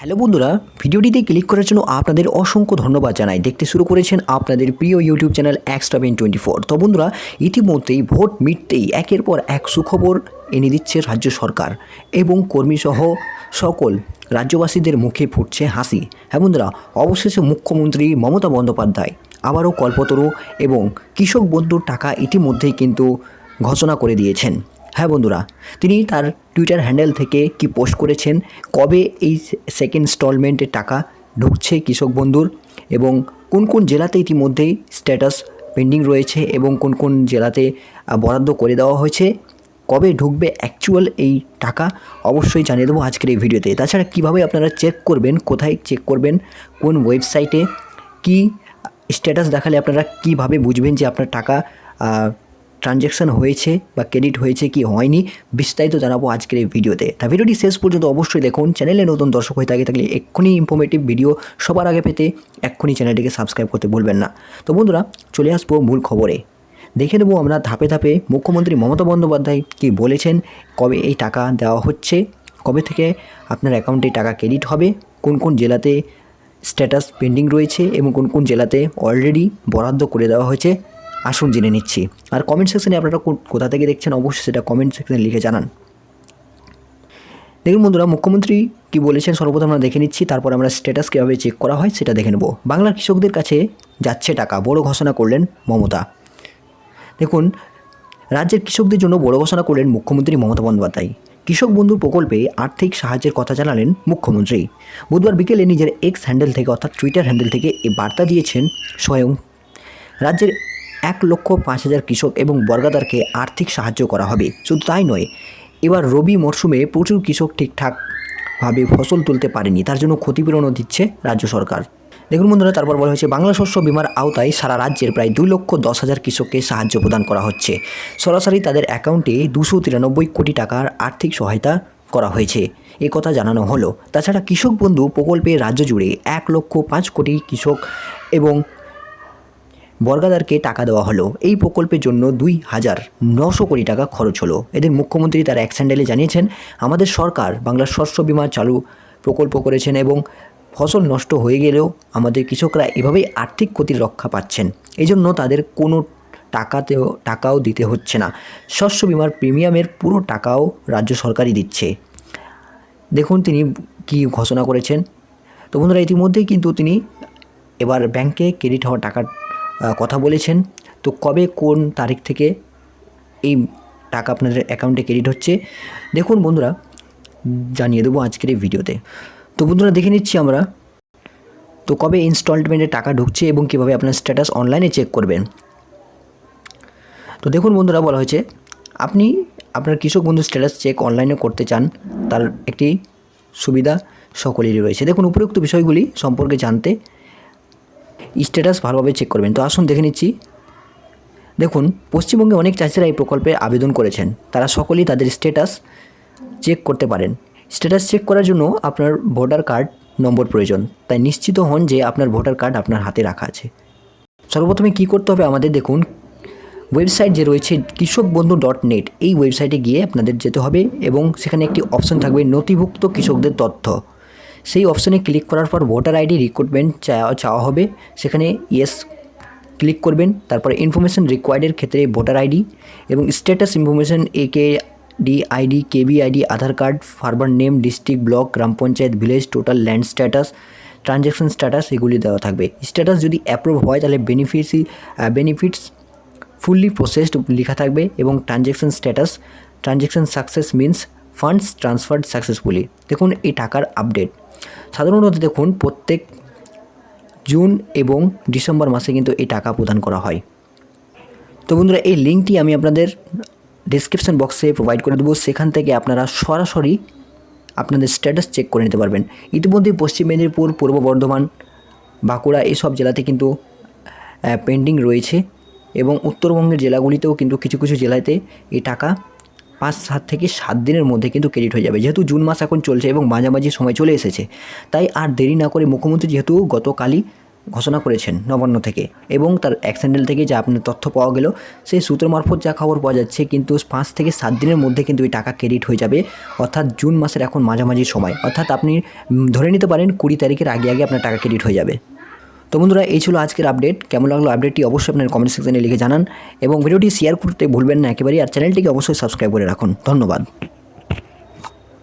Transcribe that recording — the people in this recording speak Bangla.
হ্যালো বন্ধুরা, ভিডিওটিতে ক্লিক করার জন্য আপনাদের অসংখ্য ধন্যবাদ জানাই। দেখতে শুরু করেছেন আপনাদের প্রিয় YouTube channel extra Ben twenty four তো বন্ধুরা, ইতিমধ্যেই ভোট মিটতেই একের পর এক সুখবর এনে দিচ্ছে রাজ্য সরকার এবং কর্মীসহ সকল রাজ্যবাসীদের মুখে ফুটছে হাসি। হ্যাঁ বন্ধুরা, অবশেষে মুখ্যমন্ত্রী মমতা বন্দ্যোপাধ্যায় আবারও কল্পতরু এবং কৃষক বন্ধুর টাকা ইতিমধ্যেই কিন্তু ঘোষণা করে দিয়েছেন। হ্যাঁ বন্ধুরা, তিনি তার টুইটার হ্যান্ডেল থেকে কি পোস্ট করেছেন? কবে এই সেকেন্ড ইনস্টলমেন্টের টাকা ঢুকছে কৃষক বন্ধুর? এবং কোন কোন জেলাতে ইতিমধ্যেই স্ট্যাটাস পেন্ডিং রয়েছে? এবং কোন কোন জেলাতে বরাদ্দ করে দেওয়া হয়েছে? কবে ঢুকবে অ্যাকচুয়াল এই টাকা? অবশ্যই জানিয়ে দেবো আজকের এই ভিডিওতে। তাছাড়া কীভাবে আপনারা চেক করবেন? কোথায় চেক করবেন? কোন ওয়েবসাইটে কি স্ট্যাটাস দেখালে আপনারা কীভাবে বুঝবেন যে আপনার টাকা ট্রানজ্যাকশান হয়েছে বা ক্রেডিট হয়েছে কি হয়নি, বিস্তারিত জানাব আজকের এই ভিডিওতে তা। ভিডিওটি শেষ পর্যন্ত অবশ্যই দেখুন। চ্যানেলে নতুন দর্শক হয়ে থাকে থাকলে এক্ষুনি ইনফরমেটিভ ভিডিও সবার আগে পেতে এক্ষুনি চ্যানেলটিকে সাবস্ক্রাইব করতে ভুলবেন না। তো বন্ধুরা, চলে আসব মূল খবরে। দেখে নেব আমরা ধাপে ধাপে মুখ্যমন্ত্রী মমতা বন্দ্যোপাধ্যায় কি বলেছেন, কবে এই টাকা দেওয়া হচ্ছে, কবে থেকে আপনার অ্যাকাউন্টে টাকা ক্রেডিট হবে, কোন কোন জেলাতে স্ট্যাটাস পেন্ডিং রয়েছে এবং কোন কোন জেলাতে অলরেডি বরাদ্দ করে দেওয়া হয়েছে আসুন জেনে নিচ্ছি। আর কমেন্ট সেকশনে আপনারা কোথা থেকে দেখছেন অবশ্যই সেটা কমেন্ট সেকশনে লিখে জানান। দেখুন বন্ধুরা, মুখ্যমন্ত্রী কী বলেছেন সর্বপ্রথম আমরা দেখে নিচ্ছি, তারপর আমরা স্ট্যাটাস কীভাবে চেক করা হয় সেটা দেখে নেব। বাংলার কৃষকদের কাছে যাচ্ছে টাকা, বড় ঘোষণা করলেন মমতা। দেখুন, রাজ্যের কৃষকদের জন্য বড় ঘোষণা করলেন মুখ্যমন্ত্রী মমতা বন্দ্যোপাধ্যায়। কৃষক বন্ধু প্রকল্পে আর্থিক সাহায্যের কথা জানালেন মুখ্যমন্ত্রী। বুধবার বিকেলে নিজের এক্স হ্যান্ডেল থেকে অর্থাৎ টুইটার হ্যান্ডেল থেকে এই বার্তা দিয়েছেন স্বয়ং। রাজ্যের এক লক্ষ পাঁচ হাজার কৃষক এবং বর্গাদারকে আর্থিক সাহায্য করা হবে। শুধু তাই নয়, এবার রবি মরশুমে প্রচুর কৃষক ঠিকঠাকভাবে ফসল তুলতে পারেনি, তার জন্য ক্ষতিপূরণও দিচ্ছে রাজ্য সরকার। দেখুন বন্ধুরা, তারপর বলা হয়েছে, বাংলা শস্য বিমার আওতায় সারা রাজ্যের প্রায় দুই লক্ষ দশ হাজার কৃষককে সাহায্য প্রদান করা হচ্ছে। সরাসরি তাদের অ্যাকাউন্টে দুশো তিরানব্বই কোটি টাকার আর্থিক সহায়তা করা হয়েছে। এ কথা জানানো হলো। তাছাড়া কৃষক বন্ধু প্রকল্পে রাজ্য জুড়ে এক লক্ষ পাঁচ কোটি কৃষক এবং বর্গাদারকে টাকা দেওয়া হলো। এই প্রকল্পের জন্য দুই হাজার নশো কোটি টাকা খরচ হলো। এদের মুখ্যমন্ত্রী তার এক স্যান্ডেলে জানিয়েছেন আমাদের সরকার বাংলার শস্য বিমা চালু প্রকল্প করেছেন এবং ফসল নষ্ট হয়ে গেলেও আমাদের কৃষকরা এভাবেই আর্থিক ক্ষতির রক্ষা পাচ্ছেন। এই জন্য তাদের কোনো টাকাতেও টাকাও দিতে হচ্ছে না। শস্য বিমার প্রিমিয়ামের পুরো টাকাও রাজ্য সরকারই দিচ্ছে। দেখুন তিনি কি ঘোষণা করেছেন। তো বন্ধুরা ইতিমধ্যেই কিন্তু তিনি এবার ব্যাংকে ক্রেডিট হওয়া আহ, কথা বলেছেন। তো কবে কোন তারিখ থেকে এই টাকা আপনাদের অ্যাকাউন্টে ক্রেডিট হচ্ছে? দেখুন বন্ধুরা, জানিয়ে দেবো আজকের এই ভিডিওতে। তো বন্ধুরা, দেখে নিচ্ছি আমরা, তো কবে ইনস্টলমেন্টে টাকা ঢুকছে এবং কীভাবে আপনার স্ট্যাটাস অনলাইনে চেক করবেন? তো দেখুন বন্ধুরা, বলা হয়েছে, আপনি আপনার কৃষক বন্ধু স্ট্যাটাস চেক অনলাইনে করতে চান, তার একটি সুবিধা সকলেরই রয়েছে। দেখুন, উপরোক্ত বিষয়গুলি সম্পর্কে জানতে স্ট্যাটাস ভালোভাবে চেক করবেন। তো আসুন দেখে নিচ্ছি। দেখুন, পশ্চিমবঙ্গে অনেক চাষিরা এই প্রকল্পে আবেদন করেছেন। তারা সকলেই তাদের স্ট্যাটাস চেক করতে পারেন। স্ট্যাটাস চেক করার জন্য আপনার ভোটার কার্ড নম্বর প্রয়োজন। তাই নিশ্চিত হন যে আপনার ভোটার কার্ড আপনার হাতে রাখা আছে। সর্বপ্রথমে কী করতে হবে আমাদের দেখুন ওয়েবসাইট যে রয়েছে কৃষক বন্ধু ডট নেট এই ওয়েবসাইটে গিয়ে আপনাদের যেতে হবে এবং সেখানে একটি অপশন থাকবে নথিভুক্ত কৃষকদের তথ্য। সেই অপশনে ক্লিক করার পর ভোটার আইডি রিক্রুটমেন্ট চাওয়া চাওয়া হবে। সেখানে ইয়েস ক্লিক করবেন। তারপরে ইনফরমেশন রিকোয়ার্ডের ক্ষেত্রে ভোটার আইডি এবং status information A K D ID KB ID Aadhaar card farmer name district block gram panchayat village total land status transaction status এগুলি দেওয়া থাকবে। স্ট্যাটাস যদি অ্যাপ্রুভ হয়, তাহলে বেনিফিসি বেনিফিটস ফুললি প্রসেসড লেখা থাকবে এবং transaction status transaction success means funds transferred successfully দেখুন এই টাকার আপডেট সাধারণত দেখুন প্রত্যেক জুন এবং ডিসেম্বর মাসে কিন্তু এই টাকা প্রদান করা হয়। তো বন্ধুরা, এই লিঙ্কটি আমি আপনাদের ডিসক্রিপশন বক্সে প্রোভাইড করে দেবো। সেখান থেকে আপনারা সরাসরি আপনাদের স্ট্যাটাস চেক করে নিতে পারবেন। ইতিমধ্যে পশ্চিম মেদিনীপুর, পূর্ব বর্ধমান, বাঁকুড়া এসব জেলাতে কিন্তু পেন্ডিং রয়েছে এবং উত্তরবঙ্গের জেলাগুলিতেও কিন্তু কিছু কিছু জেলাতে এই টাকা পাঁচ, সাত থেকে সাত দিনের মধ্যে কিন্তু ক্রেডিট হয়ে যাবে। যেহেতু জুন মাস এখন চলছে এবং মাঝামাঝি সময় চলে এসেছে, তাই আর দেরি না করে মুখ্যমন্ত্রী যেহেতু গতকালই ঘোষণা করেছেন নবান্ন থেকে এবং তার অ্যাক্সেন্ডেল থেকে যা আপনার তথ্য পাওয়া গেল, সেই সূত্র মারফত যা খবর পাওয়া যাচ্ছে, কিন্তু পাঁচ থেকে সাত দিনের মধ্যে কিন্তু এই টাকা ক্রেডিট হয়ে যাবে। অর্থাৎ জুন মাসের এখন মাঝামাঝি সময়। অর্থাৎ আপনি ধরে নিতে পারেন কুড়ি তারিখের আগে আগে আপনার টাকা ক্রেডিট হয়ে যাবে। তো বন্ধুরা, এই ছিল আজকের আপডেট কেমন লাগল আপডেটটি অবশ্যই আপনার কমেন্ট সেকশনে লিখে জানান। এবং ভিডিওটি শেয়ার করতে ভুলবেন না একেবারেই। আর চ্যানেলটিকে অবশ্যই সাবস্ক্রাইব করে রাখুন। ধন্যবাদ।